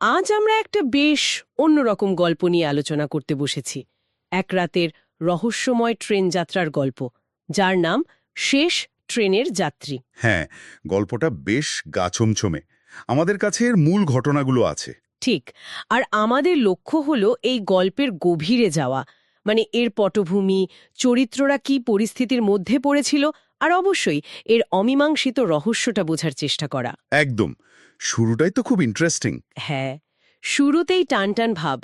আজ আমরা একটা বেশ অন্যরকম গল্প নিয়ে আলোচনা করতে বসেছি। এক রাতের রহস্যময় ট্রেন যাত্রার গল্প যার নাম শেষ ট্রেনের যাত্রী। হ্যাঁ গল্পটা বেশ গাছমছমে আমাদের কাছে এর মূল ঘটনাগুলো আছে। ঠিক আর আমাদের লক্ষ্য হলো এই গল্পের গভীরে যাওয়া। মানে এর পটভূমি চরিত্ররা কি পরিস্থিতির মধ্যে পড়েছিল আর অবশ্যই এর অমীমাংসিত রহস্যটা বোঝার চেষ্টা করা। একদম শুরুটাই তো খুব ইন্টারেস্টিং হ্যাঁ শুরুতেই টানটান ভাব।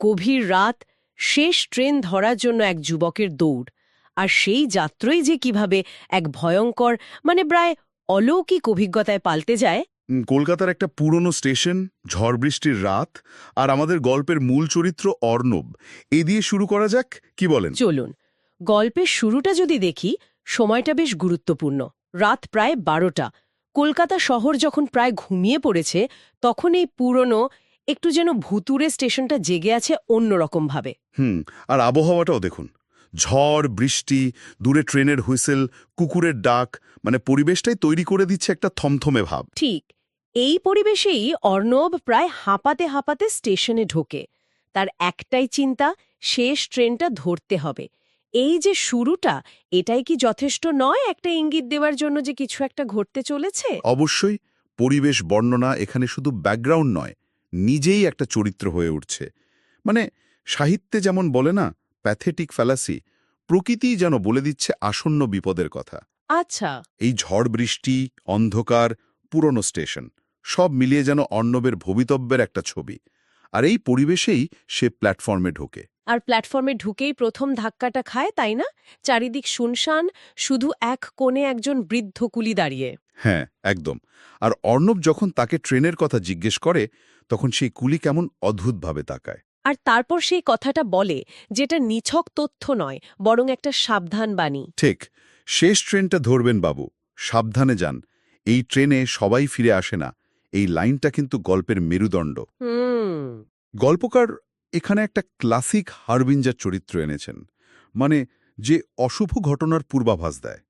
গভীর রাত শেষ ট্রেন ধরার জন্য এক যুবকের দৌড়। আর সেই যাত্রই যে কীভাবে এক ভয়ঙ্কর মানে প্রায় অলৌকিক অভিজ্ঞতায় পাল্টে যায়। কলকাতার একটা পুরনো স্টেশন ঝড় বৃষ্টির রাত আর আমাদের গল্পের মূল চরিত্র অর্ণব। এ দিয়ে শুরু করা যাক কি বলেন? চলুন গল্পের শুরুটা যদি দেখি সময়টা বেশ গুরুত্বপূর্ণ। রাত প্রায় বারোটা। কলকাতা শহর যখন প্রায় ঘুমিয়ে পড়েছে তখন এই পুরনো একটু যেন ভুতুরে স্টেশনটা জেগে আছে অন্যরকমভাবে। হুম আর আবহাওয়াটাও দেখুন। ঝড় বৃষ্টি দূরে ট্রেনের হুইসেল কুকুরের ডাক মানে পরিবেশটাই তৈরি করে দিচ্ছে একটা থমথমে ভাব। ঠিক এই পরিবেশেই অর্ণব প্রায় হাঁপাতে হাঁপাতে স্টেশনে ঢোকে। তার একটাই চিন্তা শেষ ট্রেনটা ধরতে হবে। এই যে শুরুটা এটাই কি যথেষ্ট নয় একটা ইঙ্গিত দেওয়ার জন্য যে কিছু একটা ঘটতে চলেছে? অবশ্যই পরিবেশ বর্ণনা এখানে শুধু ব্যাকগ্রাউন্ড নয় নিজেই একটা চরিত্র হয়ে উঠছে। মানে সাহিত্যে যেমন বলে না প্যাথেটিক ফ্যালাসি প্রকৃতি যেন বলে দিচ্ছে আসন্ন বিপদের কথা। আচ্ছা। এই ঝড় বৃষ্টি অন্ধকার পুরনো স্টেশন সব মিলিয়ে যেন অর্ণবের ভবিতব্যের একটা ছবি। আর এই পরিবেশেই সে প্ল্যাটফর্মে ঢোকে। আর প্ল্যাটফর্মে ঢুকেই প্রথম ধাক্কাটা খায় তাই না? চারিদিক শুনশান শুধু এক কোণে একজন বৃদ্ধ কুলি দাঁড়িয়ে। হ্যাঁ একদম। আর অর্ণব যখন তাকে ট্রেনের কথা জিজ্ঞেস করে তখন সেই কুলি কেমন অদ্ভুতভাবে তাকায়। আর তারপর সেই কথাটা বলে যেটা নিছক তথ্য নয় বরং একটা সাবধান বাণী। ঠিক শেষ ট্রেনটা ধরবেন বাবু সাবধানে যান। এই ট্রেনে সবাই ফিরে আসে না এই লাইনটা কিন্তু গল্পের মেরুদণ্ড। গল্পকার এখানে একটা ক্লাসিক হারবিঞ্জার চরিত্র এনেছেন মানে যে অশুভ ঘটনার পূর্বাভাস দেয়।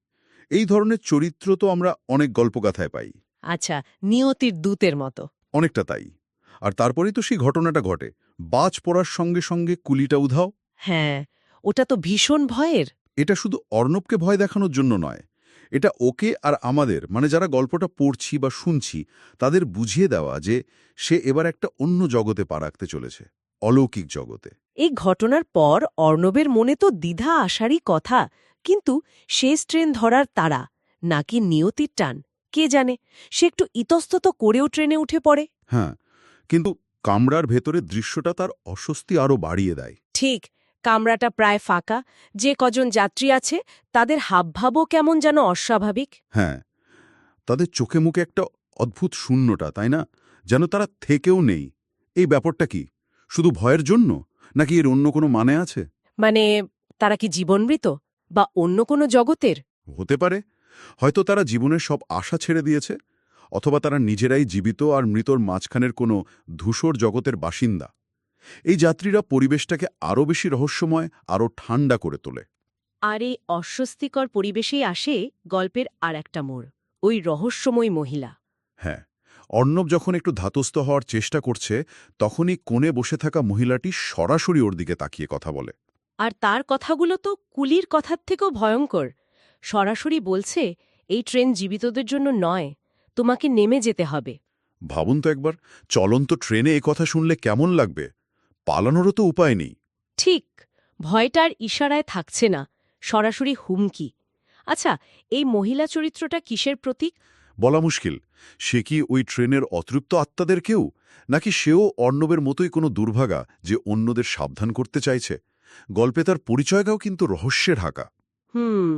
এই ধরনের চরিত্র তো আমরা অনেক গল্পগাথায় পাই। আচ্ছা নিয়তির দূতের মতো। অনেকটা তাই। আর তারপরেই তো সেই ঘটনাটা ঘটে। বাজ পড়ার সঙ্গে সঙ্গে কুলিটা উধাও। হ্যাঁ ওটা তো ভীষণ ভয়ের। এটা শুধু অর্ণবকে ভয় দেখানোর জন্য নয় এটা ওকে আর আমাদের মানে যারা গল্পটা পড়ছি বা শুনছি তাদের বুঝিয়ে দেওয়া যে সে এবার একটা অন্য জগতে পা রাখতে চলেছে অলৌকিক জগতে। এই ঘটনার পর অর্ণবের মনে তো দ্বিধা আসারই কথা কিন্তু শেষ ট্রেন ধরার তারা নাকি নিয়তির টান কে জানে সে একটু ইতস্তত করেও ট্রেনে উঠে পড়ে। হ্যাঁ কিন্তু কামরার ভেতরে দৃশ্যটা তার অস্বস্তি আরও বাড়িয়ে দেয়। ঠিক কামরাটা প্রায় ফাঁকা। যে কজন যাত্রী আছে তাদের হাবভাবও কেমন যেন অস্বাভাবিক। হ্যাঁ তাদের চোখে মুখে একটা অদ্ভুত শূন্যটা তাই না? যেন তারা থেকেও নেই। এই ব্যাপারটা কি শুধু ভয়ের জন্য নাকি এর অন্য কোনো মানে আছে? মানে তারা কি জীবনমৃত বা অন্য কোনো জগতের? হতে পারে। হয়তো তারা জীবনের সব আশা ছেড়ে দিয়েছে অথবা তারা নিজেরাই জীবিত আর মৃতর মাঝখানের কোনো ধূসর জগতের বাসিন্দা। এই যাত্রীরা পরিবেশটাকে আরও বেশি রহস্যময় আরও ঠান্ডা করে তোলে। আর এই অস্বস্তিকর পরিবেশেই আসে গল্পের আর একটা মোড় ওই রহস্যময় মহিলা। হ্যাঁ অর্ণব যখন একটু ধাতস্থ হওয়ার চেষ্টা করছে তখনই কোণে বসে থাকা মহিলাটি সরাসরি ওর দিকে তাকিয়ে কথা বলে। আর তার কথাগুলো তো কুলির কথার থেকেও ভয়ঙ্কর। সরাসরি বলছে এই ট্রেন জীবিতদের জন্য নয় তোমাকে নেমে যেতে হবে। ভাবুন তো একবার চলন্ত ট্রেনে এ কথা শুনলে কেমন লাগবে? পালানোরও তো উপায় নেই। ঠিক ভয়টার ইশারায় থাকছে না সরাসরি হুমকি। আচ্ছা এই মহিলা চরিত্রটা কিসের প্রতীক? বলা মুশকিল সে কি ওই ট্রেনের অতৃপ্ত আত্মাদের কেউ? নাকি সেও অর্ণবের মতোই কোনো দুর্ভাগা যে অন্যদের সাবধান করতে চাইছে? গল্পে তার পরিচয়টাও কিন্তু রহস্যে ঢাকা হুম।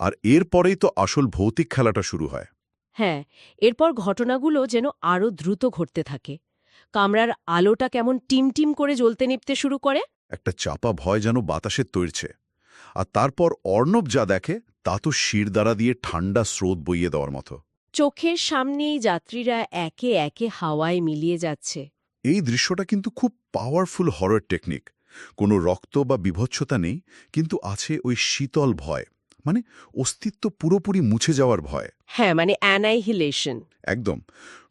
আর এরপরেই তো আসল ভৌতিক খেলাটা শুরু হয়। হ্যাঁ এরপর ঘটনাগুলো যেন আরও দ্রুত ঘটতে থাকে। কামরার আলোটা কেমন টিম টিম করে জ্বলতে নিপতে শুরু করে? একটা চাপা ভয় যেন বাতাসে তৈরছে। আর তারপর অর্ণব যা দেখে তা তো শিরদাঁড়া দিয়ে ঠান্ডা স্রোত বইয়ে দেওয়ার মতো। চোখের সামনেই যাত্রীরা একে একে হাওয়ায় মিলিয়ে যাচ্ছে। এই দৃশ্যটা কিন্তু খুব পাওয়ারফুল হরর টেকনিক কোনো রক্ত বা বিভৎসতা নেই কিন্তু আছে ওই শীতল ভয়। মানে অস্তিত্ব পুরোপুরি মুছে যাওয়ার ভয়। হ্যাঁ মানে অ্যানাইহিলেশন একদম।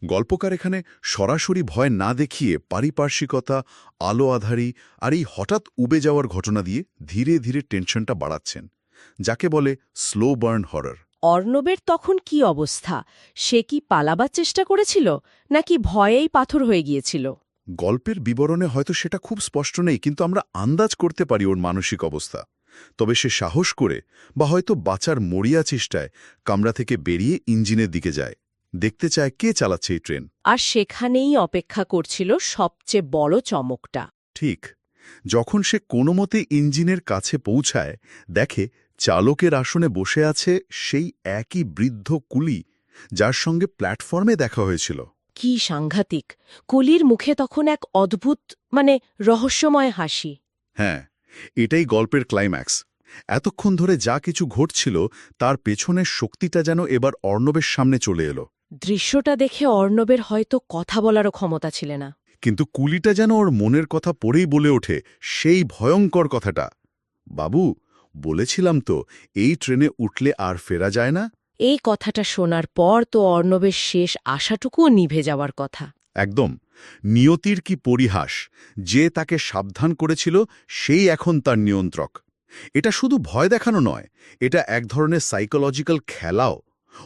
গল্পকার এখানে সরাসরি ভয় না দেখিয়ে পারিপার্শ্বিকতা আলো আধারি আর এই হঠাৎ উবে যাওয়ার ঘটনা দিয়ে ধীরে ধীরে টেনশনটা বাড়াচ্ছেন যাকে বলে স্লো বার্ন হরর অর্ণবের তখন কি অবস্থা? সে কি পালাবার চেষ্টা করেছিল নাকি ভয়েই পাথর হয়ে গিয়েছিল? গল্পের বিবরণে হয়তো সেটা খুব স্পষ্ট নেই কিন্তু আমরা আন্দাজ করতে পারি ওর মানসিক অবস্থা। তবে সে সাহস করে বা হয়তো বাঁচার মরিয়া চেষ্টায় কামরা থেকে বেরিয়ে ইঞ্জিনের দিকে যায়। দেখতে চায় কে চালাচ্ছে এই ট্রেন। আর সেখানেই অপেক্ষা করছিল সবচেয়ে বড় চমকটা। ঠিক যখন সে কোনো মতে ইঞ্জিনের কাছে পৌঁছায় দেখে চালকের আসনে বসে আছে সেই একই বৃদ্ধ কুলি যার সঙ্গে প্ল্যাটফর্মে দেখা হয়েছিল। কি সাংঘাতিক কুলির মুখে তখন এক অদ্ভুত মানে রহস্যময় হাসি। হ্যাঁ এটাই গল্পের ক্লাইম্যাক্স এতক্ষণ ধরে যা কিছু ঘটছিল তার পেছনের শক্তিটা যেন এবার অর্ণবের সামনে চলে এলো। দৃশ্যটা দেখে অর্ণবের হয়তো কথা বলারও ক্ষমতা ছিল না। কিন্তু কুলিটা যেন ওর মনের কথা পড়েই বলে ওঠে সেই ভয়ঙ্কর কথাটা। বাবু বলেছিলাম তো এই ট্রেনে উঠলে আর ফেরা যায় না? এই কথাটা শোনার পর তো অর্ণবের শেষ আশাটুকুও নিভে যাওয়ার কথা। একদম। নিয়তির কি পরিহাস? যে তাকে সাবধান করেছিল সেই এখন তার নিয়ন্ত্রক। এটা শুধু ভয় দেখানো নয় এটা এক ধরনের সাইকোলজিক্যাল খেলাও।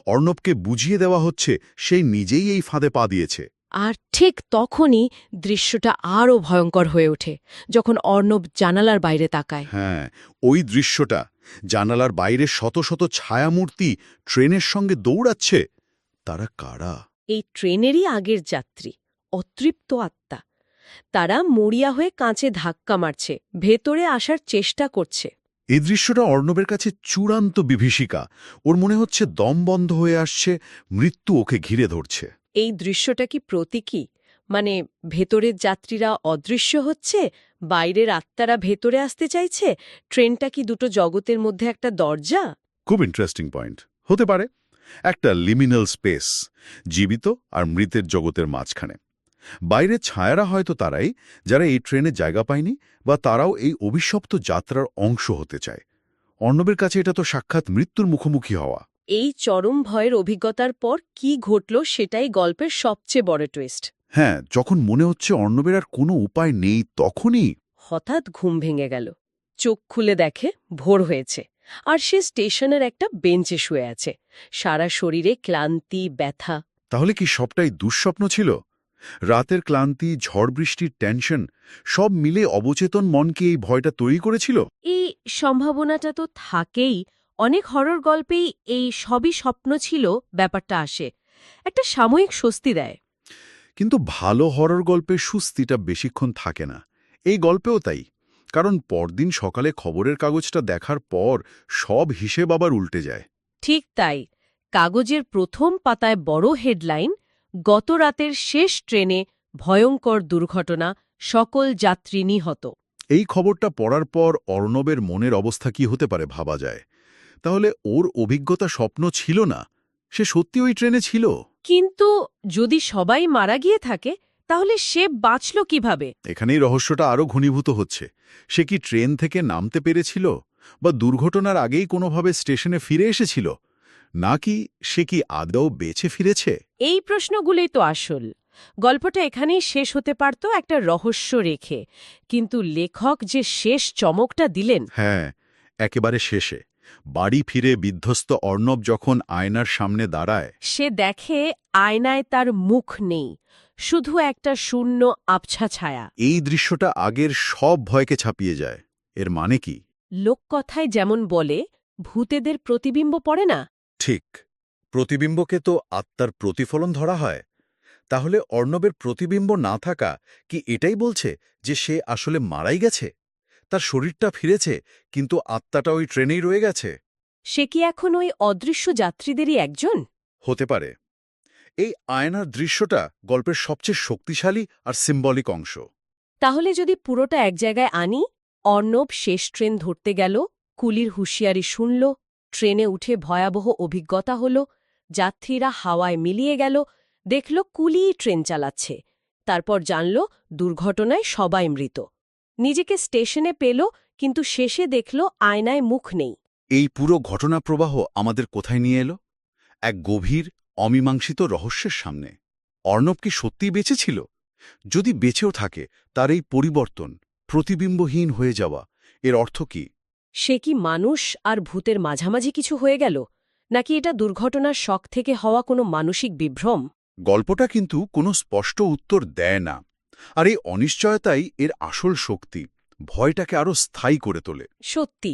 অর্ণবকে বুঝিয়ে দেওয়া হচ্ছে সে নিজেই এই ফাঁদে পা দিয়েছে। আর ঠিক তখনই দৃশ্যটা আরও ভয়ঙ্কর হয়ে ওঠে যখন অর্ণব জানালার বাইরে তাকায়। হ্যাঁ ওই দৃশ্যটা জানালার বাইরে শত শত ছায়ামূর্তি ট্রেনের সঙ্গে দৌড়াচ্ছে। তারা কারা? এই ট্রেনেরই আগের যাত্রী। অতৃপ্ত আত্মা। তারা মরিয়া হয়ে কাঁচে ধাক্কা মারছে ভেতরে আসার চেষ্টা করছে। এই দৃশ্যটা অর্ণবের কাছে চূড়ান্ত বিভীষিকা। ওর মনে হচ্ছে দম বন্ধ হয়ে আসছে মৃত্যু ওকে ঘিরে ধরছে। এই দৃশ্যটা কি প্রতীকী? মানে ভেতরের যাত্রীরা অদৃশ্য হচ্ছে বাইরের আত্মারা ভেতরে আসতে চাইছে? ট্রেনটা কি দুটো জগতের মধ্যে একটা দরজা? খুব ইন্টারেস্টিং পয়েন্ট হতে পারে। একটা লিমিনাল স্পেস জীবিত আর মৃতের জগতের মাঝখানে। বাইরে ছায়ারা হয়তো তারাই যারা এই ট্রেনে জায়গা পায়নি বা তারাও এই অভিশপ্ত যাত্রার অংশ হতে চায়। অর্ণবের কাছে এটা তো সাক্ষাৎ মৃত্যুর মুখোমুখি হওয়া। এই চরম ভয়ের অভিজ্ঞতার পর কি ঘটল সেটাই গল্পের সবচেয়ে বড় টুইস্ট হ্যাঁ যখন মনে হচ্ছে অর্ণবের আর কোনো উপায় নেই তখনই হঠাৎ ঘুম ভেঙে গেল। চোখ খুলে দেখে ভোর হয়েছে আর সে স্টেশনের একটা বেঞ্চে শুয়ে আছে। সারা শরীরে ক্লান্তি ব্যথা। তাহলে কি সবটাই দুঃস্বপ্ন ছিল? রাতের ক্লান্তি ঝড় বৃষ্টির টেনশন সব মিলে অবচেতন মনকে এই ভয়টা তৈরি করেছিল? এই সম্ভাবনাটা তো থাকেই। অনেক হরর গল্পেই এই সবই স্বপ্ন ছিল ব্যাপারটা আসে। একটা সাময়িক স্বস্তি দেয়। কিন্তু ভালো হরর গল্পে সুস্থিটা বেশিক্ষণ থাকে না। এই গল্পেও তাই। কারণ পরদিন সকালে খবরের কাগজটা দেখার পর সব হিসেব আবার উল্টে যায়। ঠিক তাই। কাগজের প্রথম পাতায় বড় হেডলাইন গত রাতের শেষ ট্রেনে ভয়ঙ্কর দুর্ঘটনা সকল যাত্রী নিহত। এই খবরটা পড়ার পর অর্ণবের মনের অবস্থা কি হতে পারে ভাবা যায়। তাহলে ওর অভিজ্ঞতা স্বপ্ন ছিল না সে সত্যি ওই ট্রেনে ছিল? কিন্তু যদি সবাই মারা গিয়ে থাকে তাহলে সে বাঁচল কীভাবে? এখানেই রহস্যটা আরও ঘনীভূত হচ্ছে। সে কি ট্রেন থেকে নামতে পেরেছিল? বা দুর্ঘটনার আগেই কোনোভাবে স্টেশনে ফিরে এসেছিল? নাকি সে কি আদৌ বেছে ফিরেছে? এই প্রশ্নগুলোই তো আসল। গল্পটা এখানেই শেষ হতে পারত একটা রহস্য রেখে। কিন্তু লেখক যে শেষ চমকটা দিলেন। হ্যাঁ একেবারে শেষে। বাড়ি ফিরে বিধ্বস্ত অর্ণব যখন আয়নার সামনে দাঁড়ায়। সে দেখে আয়নায় তার মুখ নেই শুধু একটা শূন্য আবছা ছায়া। এই দৃশ্যটা আগের সব ভয়কে ছাপিয়ে যায়। এর মানে কি? লোককথায় যেমন বলে ভূতেদের প্রতিবিম্ব পড়ে না? ঠিক। প্রতিবিম্বকে তো আত্মার প্রতিফলন ধরা হয়। তাহলে অর্ণবের প্রতিবিম্ব না থাকা কি এটাই বলছে যে সে আসলে মারাই গেছে? তার শরীরটা ফিরেছে কিন্তু আত্মাটা ওই ট্রেনেই রয়ে গেছে। সে কি এখন ওই অদৃশ্য যাত্রীদেরই একজন? হতে পারে। এই আয়নার দৃশ্যটা গল্পের সবচেয়ে শক্তিশালী আর সিম্বলিক অংশ। তাহলে যদি পুরোটা এক জায়গায় আনি অর্ণব শেষ ট্রেন ধরতে গেল কুলির হুঁশিয়ারি শুনল ট্রেনে উঠে ভয়াবহ অভিজ্ঞতা হল, যাত্রীরা হাওয়ায় মিলিয়ে গেল, দেখল কুলিই ট্রেন চালাচ্ছে। তারপর জানল দুর্ঘটনায় সবাই মৃত। নিজেকে স্টেশনে পেল, কিন্তু শেষে দেখল আয়নায় মুখ নেই। এই পুরো ঘটনা প্রবাহ আমাদের কোথায় নিয়ে এলো? এক গভীর, অমীমাংসিত রহস্যের সামনে। অর্ণব কি সত্যিই বেঁচে ছিল? যদি বেঁচেও থাকে, তার এই পরিবর্তন, প্রতিবিম্বহীন হয়ে যাওয়া, এর অর্থ কি? সে কি মানুষ আর ভূতের মাঝামাঝি কিছু হয়ে গেল? নাকি এটা দুর্ঘটনার শখ থেকে হওয়া কোনো মানসিক বিভ্রম? গল্পটা কিন্তু কোনো স্পষ্ট উত্তর দেয় না আর এই অনিশ্চয়তাই এর আসল শক্তি ভয়টাকে আরও স্থায়ী করে তোলে। সত্যি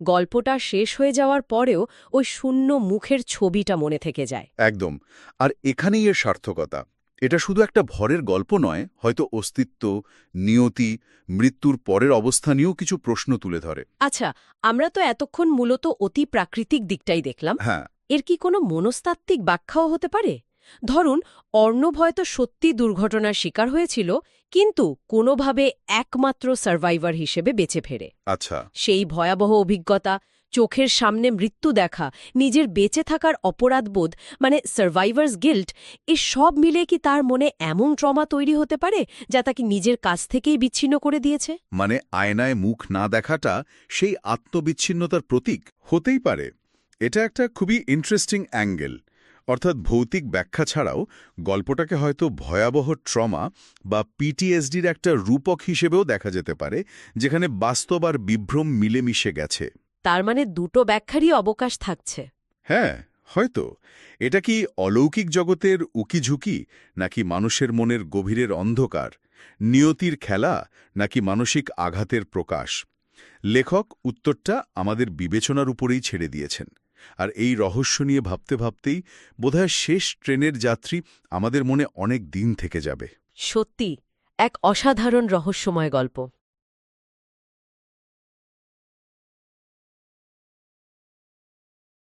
গল্পটা শেষ হয়ে যাওয়ার পরেও ওই শূন্য মুখের ছবিটা মনে থেকে যায়। একদম আর এখানেই এর সার্থকতা। এটা শুধু একটা ভরের গল্প নয় হয়তো অস্তিত্ব নিয়তি মৃত্যুর পরের অবস্থা নিয়েও কিছু প্রশ্ন তুলে ধরে। আচ্ছা আমরা তো এতক্ষণ মূলত অতি প্রাকৃতিক দিকটাই দেখলাম। হ্যাঁ। এর কি কোনো মনস্তাত্ত্বিক ব্যাখ্যাও হতে পারে? ধরুন অর্ণব হয়তো সত্যি দুর্ঘটনার শিকার হয়েছিল কিন্তু কোনোভাবে একমাত্র সার্ভাইভার হিসেবে বেঁচে ফেরে। আচ্ছা। সেই ভয়াবহ অভিজ্ঞতা চোখের সামনে মৃত্যু দেখা, নিজের বেঁচে থাকার অপরাধবোধ মানে সার্ভাইভার্স গিল্ট এ সব মিলে কি তার মনে এমন ট্রমা তৈরি হতে পারে, যা তাকে নিজের কাছ থেকেই বিচ্ছিন্ন করে দিয়েছে? মানে আয়নায় মুখ না দেখাটা সেই আত্মবিচ্ছিন্নতার প্রতীক হতেই পারে। এটা একটা খুবই ইন্টারেস্টিং অ্যাঙ্গেল অর্থাৎ ভৌতিক ব্যাখ্যা ছাড়াও গল্পটাকে হয়তো ভয়াবহ ট্রমা বা পিটিএসডির একটা রূপক হিসেবেও দেখা যেতে পারে, যেখানে বাস্তব আর বিভ্রম মিলেমিশে গেছে। তার মানে দুটো ব্যাখ্যারই অবকাশ থাকছে। হ্যাঁ হয়তো। এটা কি অলৌকিক জগতের উকিঝুঁকি নাকি মানুষের মনের গভীরের অন্ধকার নিয়তির খেলা নাকি মানসিক আঘাতের প্রকাশ? লেখক উত্তরটা আমাদের বিবেচনার উপরেই ছেড়ে দিয়েছেন। আর এই রহস্য নিয়ে ভাবতে ভাবতেই বোধহয় শেষ ট্রেনের যাত্রী আমাদের মনে অনেক দিন থেকে যাবে। সত্যি এক অসাধারণ রহস্যময় গল্প।